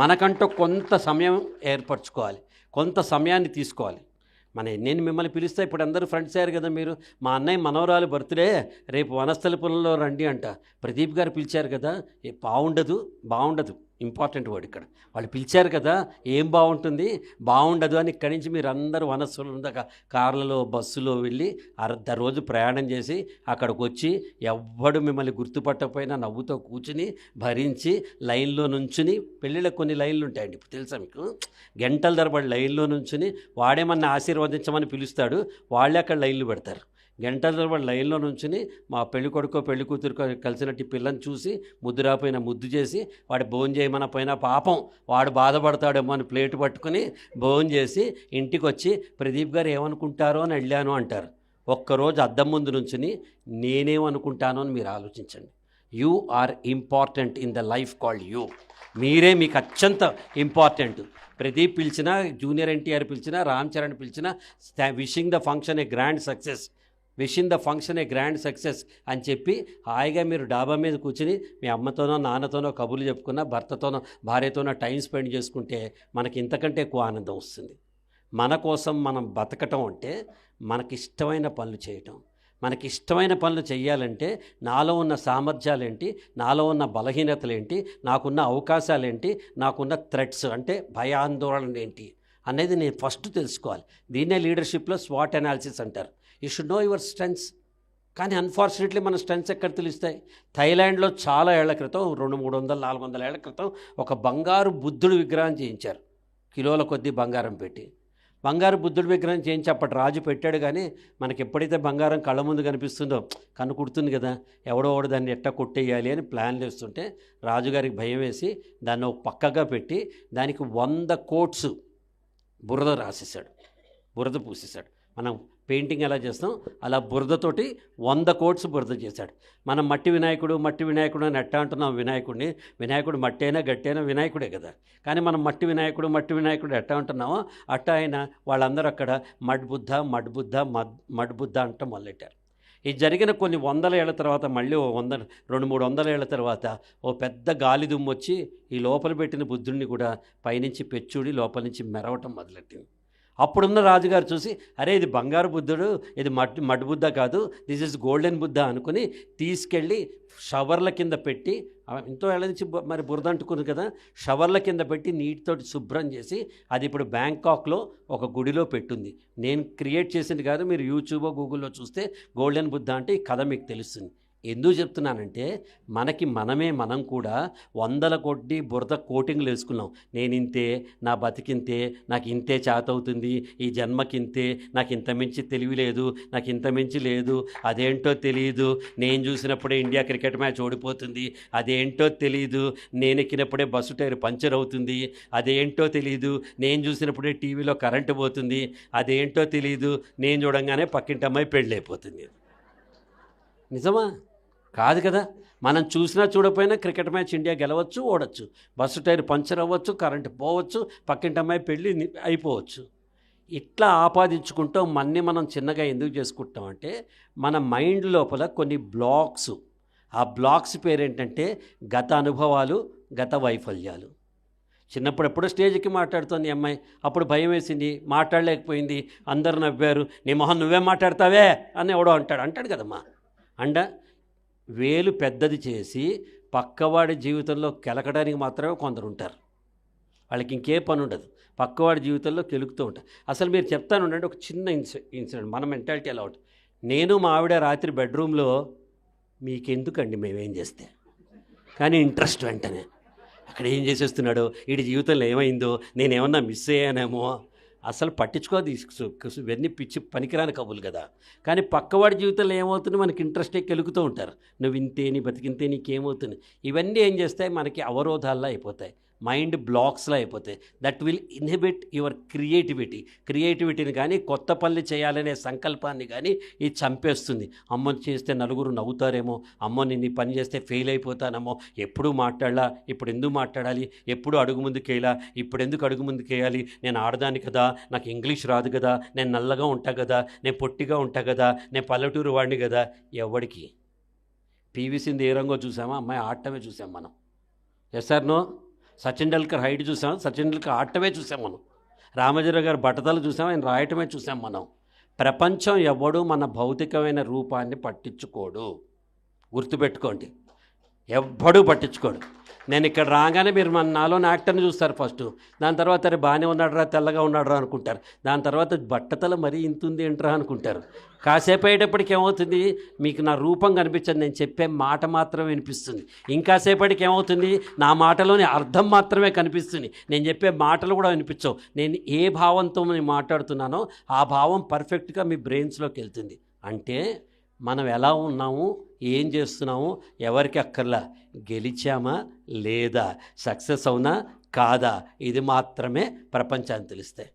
మనకంటూ కొంత సమయం ఏర్పరచుకోవాలి. కొంత సమయాన్ని తీసుకోవాలి. మన నేను మిమ్మల్ని పిలిస్తే ఇప్పుడు అందరూ ఫ్రెండ్స్ అయ్యారు కదా మీరు. మా అన్నయ్య మనవరాలు బర్త్డే రేపు వనస్థలిపురంలో రండి అంట. ప్రదీప్ గారు పిలిచారు కదా బాగుండదు బాగుండదు ఇంపార్టెంట్ వర్డ్ ఇక్కడ. వాళ్ళు పిలిచారు కదా ఏం బాగుంటుంది? బాగుండదు అని ఇక్కడి నుంచి మీరు అందరూ వనస్థలం దాకా కార్లలో బస్సులో వెళ్ళి అర్ధ రోజు ప్రయాణం చేసి అక్కడికి వచ్చి ఎవ్వడు మిమ్మల్ని గుర్తుపట్టకపోయినా నవ్వుతో కూర్చుని భరించి లైన్లో నుంచుని పెళ్ళిళ్ళకి కొన్ని లైన్లు ఉంటాయండి. ఇప్పుడు తెలుసా మీకు? గంటల తరబడి లైన్లో నుంచుని వాడేమన్నా ఆశీర్వదించమని పిలుస్తాడు వాళ్ళే అక్కడ లైన్లు పెడతారు. గంటల తరబడి లైన్లో నుంచుని మా పెళ్ళి కొడుకో పెళ్ళి కూతురుకో కలిసినట్టు పిల్లని చూసి ముద్దురాపోయిన ముద్దు చేసి వాడు భోజనం చేయమన పోయినా పాపం వాడు బాధపడతాడేమో అని ప్లేట్ పట్టుకుని భోజనం చేసి ఇంటికి వచ్చి ప్రదీప్ గారు ఏమనుకుంటారో అని వెళ్ళాను అంటారు. ఒక్కరోజు అద్దం ముందు నుంచుని నేనేమనుకుంటానో అని మీరు ఆలోచించండి. You are important in the life called you. మీరే మీకు అత్యంత ఇంపార్టెంట్. ప్రదీప్ పిలిచినా జూనియర్ ఎన్టీఆర్ పిలిచినా రామ్ చరణ్ పిలిచినా wishing the function a grand success. Wishing the function a grand success అని చెప్పి హాయిగా మీరు డాబా మీద కూర్చుని మీ అమ్మతోనో నాన్నతోనో కబుర్లు చెప్పుకున్న భర్తతోనో భార్యతోనో టైం స్పెండ్ చేసుకుంటే మనకి ఇంతకంటే ఎక్కువ ఆనందం వస్తుంది. మన కోసం మనం బతకటం అంటే మనకిష్టమైన పనులు చేయటం. మనకి ఇష్టమైన పనులు చేయాలంటే నాలో ఉన్న సామర్థ్యాలేంటి నాలో ఉన్న బలహీనతలేంటి నాకున్న అవకాశాలేంటి నాకున్న థ్రెట్స్ అంటే భయాందోళన ఏంటి అనేది నేను ఫస్ట్ తెలుసుకోవాలి. దీన్నే లీడర్షిప్లో స్వాట్ అనాలిసిస్ అంటారు. You should know your strengths కానీ అన్ఫార్చునేట్లీ మన స్ట్రెంగ్స్ ఎక్కడ తెలుస్తాయి? థైలాండ్లో చాలా ఏళ్ళ క్రితం రెండు మూడు వందల నాలుగు వందల ఏళ్ళ క్రితం ఒక బంగారు బుద్ధుడు విగ్రహం చేయించారు. కిలోల కొద్దీ బంగారం పెట్టి. బంగారు బుద్ధుడి విగ్రహం చేయించి అప్పటి రాజు పెట్టాడు కానీ మనకి ఎప్పుడైతే బంగారం కళ్ళ ముందు కనిపిస్తుందో కన్ను కుడుతుంది కదా ఎవడో ఒకడు దాన్ని ఎట్ట కొట్టేయాలి అని ప్లాన్ చేస్తుంటే రాజుగారికి భయం వేసి దాన్ని ఒక పక్కగా పెట్టి దానికి వంద కోట్స్ బురద రాసేసాడు బురద పూసేశాడు. మనం పెయింటింగ్ ఎలా చేస్తాం? అలా బురదతోటి వంద కోట్స్ బురద చేశాడు. మనం మట్టి వినాయకుడు మట్టి వినాయకుడు అని ఎట్టా అంటున్నాం వినాయకుడిని. వినాయకుడు మట్టి అయినా గట్టి అయినా వినాయకుడే కదా. కానీ మనం మట్టి వినాయకుడు మట్టి వినాయకుడు ఎట్టా అంటున్నామో? అట్టా అయినా వాళ్ళందరూ అక్కడ మడ్ బుద్ధ మద్ మడ్బుద్ధ మడ్ బుద్ధ అంటాం మొదలెట్టారు. ఇది జరిగిన కొన్ని వందల ఏళ్ళ తర్వాత మళ్ళీ ఓ వంద రెండు మూడు వందల ఏళ్ళ తర్వాత ఓ పెద్ద గాలి దుమ్ము వచ్చి ఈ లోపల పెట్టిన బుద్ధుడిని కూడా పైనుంచి పెచ్చుడి లోపల నుంచి మెరవటం మొదలెట్టింది. అప్పుడున్న రాజుగారు చూసి అరే ఇది బంగారు బుద్ధుడు ఇది మట్టి మడ్ బుద్ధ కాదు దిస్ ఇస్ గోల్డెన్ బుద్ధ అనుకుని తీసుకెళ్ళి షవర్ల కింద పెట్టి ఎంతో ఏళ్ళ నుంచి మరి బురద అంటుకుంది కదా షవర్ల కింద పెట్టి నీటితోటి శుభ్రం చేసి అది ఇప్పుడు బ్యాంకాక్లో ఒక గుడిలో పెట్టుంది. నేను క్రియేట్ చేసింది కాదు మీరు యూట్యూబ్ గూగుల్లో చూస్తే గోల్డెన్ బుద్ధ అంటే ఈ కథ మీకు తెలుస్తుంది. ఎందుకు చెప్తున్నానంటే మనకి మనమే మనం కూడా వందల కొద్ది బురద కోటింగ్లు వేసుకున్నాం. నేను ఇంతే నా బతికింతే నాకు ఇంతే చాతవుతుంది ఈ జన్మకింతే నాకు ఇంత మించి తెలివి లేదు నాకు ఇంత మించి లేదు అదేంటో తెలియదు నేను చూసినప్పుడే ఇండియా క్రికెట్ మ్యాచ్ ఓడిపోతుంది అదేంటో తెలియదు నేను ఎక్కినప్పుడే బస్సు టైర్ పంచర్ అవుతుంది అదేంటో తెలియదు నేను చూసినప్పుడే టీవీలో కరెంటు పోతుంది అదేంటో తెలియదు నేను చూడంగానే పక్కింటమ్మాయి పెళ్ళైపోతుంది. నిజమా? కాదు కదా? మనం చూసినా చూడపోయినా క్రికెట్ మ్యాచ్ ఇండియా గెలవచ్చు ఓడచ్చు. బస్సు టైర్ పంచర్ అవ్వచ్చు కరెంటు పోవచ్చు పక్కింటి అమ్మాయి పెళ్ళి అయిపోవచ్చు. ఇట్లా ఆపాదించుకుంటూ మన్ని మనం చిన్నగా ఎందుకు చేసుకుంటామంటే మన మైండ్ లోపల కొన్ని బ్లాక్స్. ఆ బ్లాక్స్ పేరేంటంటే గత అనుభవాలు గత వైఫల్యాలు. చిన్నప్పుడు ఎప్పుడో స్టేజ్కి మాట్లాడుతోంది అమ్మాయి. అప్పుడు భయం వేసింది మాట్లాడలేకపోయింది. అందరు నవ్వారు నీ మొహం నువ్వే మాట్లాడతావే అని ఎవడో అంటాడు. అంటాడు కదమ్మా. అండ? వేలు పెద్దది చేసి పక్కవాడి జీవితంలో కెలకడానికి మాత్రమే కొందరు ఉంటారు. వాళ్ళకి ఇంకే పని ఉండదు. పక్కవాడి జీవితంలో కెలుకుతూ ఉంటారు. అసలు మీరు చెప్తాను ఉండండి ఒక చిన్న ఇన్సి ఇన్సిడెంట్. మన మెంటాలిటీ ఎలా ఉంటుంది. నేను మా ఆవిడ రాత్రి బెడ్రూమ్లో మీకెందుకండి మేమేం చేస్తే? కానీ ఇంట్రెస్ట్ వెంటనే. అక్కడ ఏం చేసేస్తున్నాడో? వీడి జీవితంలో ఏమైందో? నేనేమన్నా మిస్ అయ్యానేమో? అసలు పట్టించుకోదు ఇవన్నీ పిచ్చి పనికిరాని కబులు కదా. కానీ పక్కవాడి జీవితంలో ఏమవుతుంది? మనకి ఇంట్రెస్టే కెలుగుతూ ఉంటారు. నువ్వు ఇంతే నీ బతికింతే నీకేమవుతుంది? ఇవన్నీ ఏం చేస్తాయి? మనకి అవరోధాల్లో అయిపోతాయి. మైండ్ బ్లాక్స్లో అయిపోతాయి. That will inhibit your creativity క్రియేటివిటీని కానీ కొత్త పనులు చేయాలనే సంకల్పాన్ని కానీ ఇది చంపేస్తుంది. అమ్మ చేస్తే నలుగురు నవ్వుతారేమో. అమ్మ నేను పని చేస్తే ఫెయిల్ అయిపోతానేమో ఎప్పుడు మాట్లాడాలా? ఇప్పుడు ఎందుకు మాట్లాడాలి? ఎప్పుడు అడుగు ముందుకేయాలా ఇప్పుడు ఎందుకు అడుగు ముందుకేయాలి నేను ఆడదాని కదా? నాకు ఇంగ్లీష్ రాదు కదా? నేను నల్లగా ఉంటా కదా? నేను పొట్టిగా ఉంటా కదా? నేను పల్లెటూరు వాడిని కదా? ఎవడికి? పీవీ సింధు ఏ రంగో చూసామా? అమ్మాయి ఆడటమే చూసాం మనం. Yes sir no Sachin Tendulkar height చూసాం సచిన్ టెండూల్కర్ ఆడటమే చూసాం మనం. రామజీరావు గారు బట్టతలు చూసాం ఆయన రాయటమే చూసాం మనం. ప్రపంచం ఎవడు మన భౌతికమైన రూపాన్ని పట్టించుకోడు. గుర్తుపెట్టుకోండి. ఎవ్వడూ పట్టించుకోడు. నేను ఇక్కడ రాగానే మీరు మన నాలోని యాక్టర్ని చూస్తారు ఫస్ట్. దాని తర్వాత అరే బాగానే ఉన్నాడురా తెల్లగా ఉన్నాడురా అనుకుంటారు. దాని తర్వాత బట్టతల మరీ ఇంత ఉంది ఏంట్రా అనుకుంటారు. కాసేపు అయ్యేటప్పటికి ఏమవుతుంది? మీకు నా రూపం కనిపించదు. నేను చెప్పే మాట మాత్రమే వినిపిస్తుంది. ఇంకాసేపటికి ఏమవుతుంది? నా మాటలోని అర్థం మాత్రమే కనిపిస్తుంది. నేను చెప్పే మాటలు కూడా వినిపించవు. నేను ఏ భావంతో నేను మాట్లాడుతున్నానో ఆ భావం పర్ఫెక్ట్గా మీ బ్రెయిన్స్లోకి వెళ్తుంది. అంటే మనం ఎలా ఉన్నాము? ఏం చేస్తున్నాము? ఎవరికి అక్కర్లా? గెలిచామా? లేదా? సక్సెస్ అవునా? కాదా? ఇది మాత్రమే ప్రపంచాన్ని తెలుస్తాయి.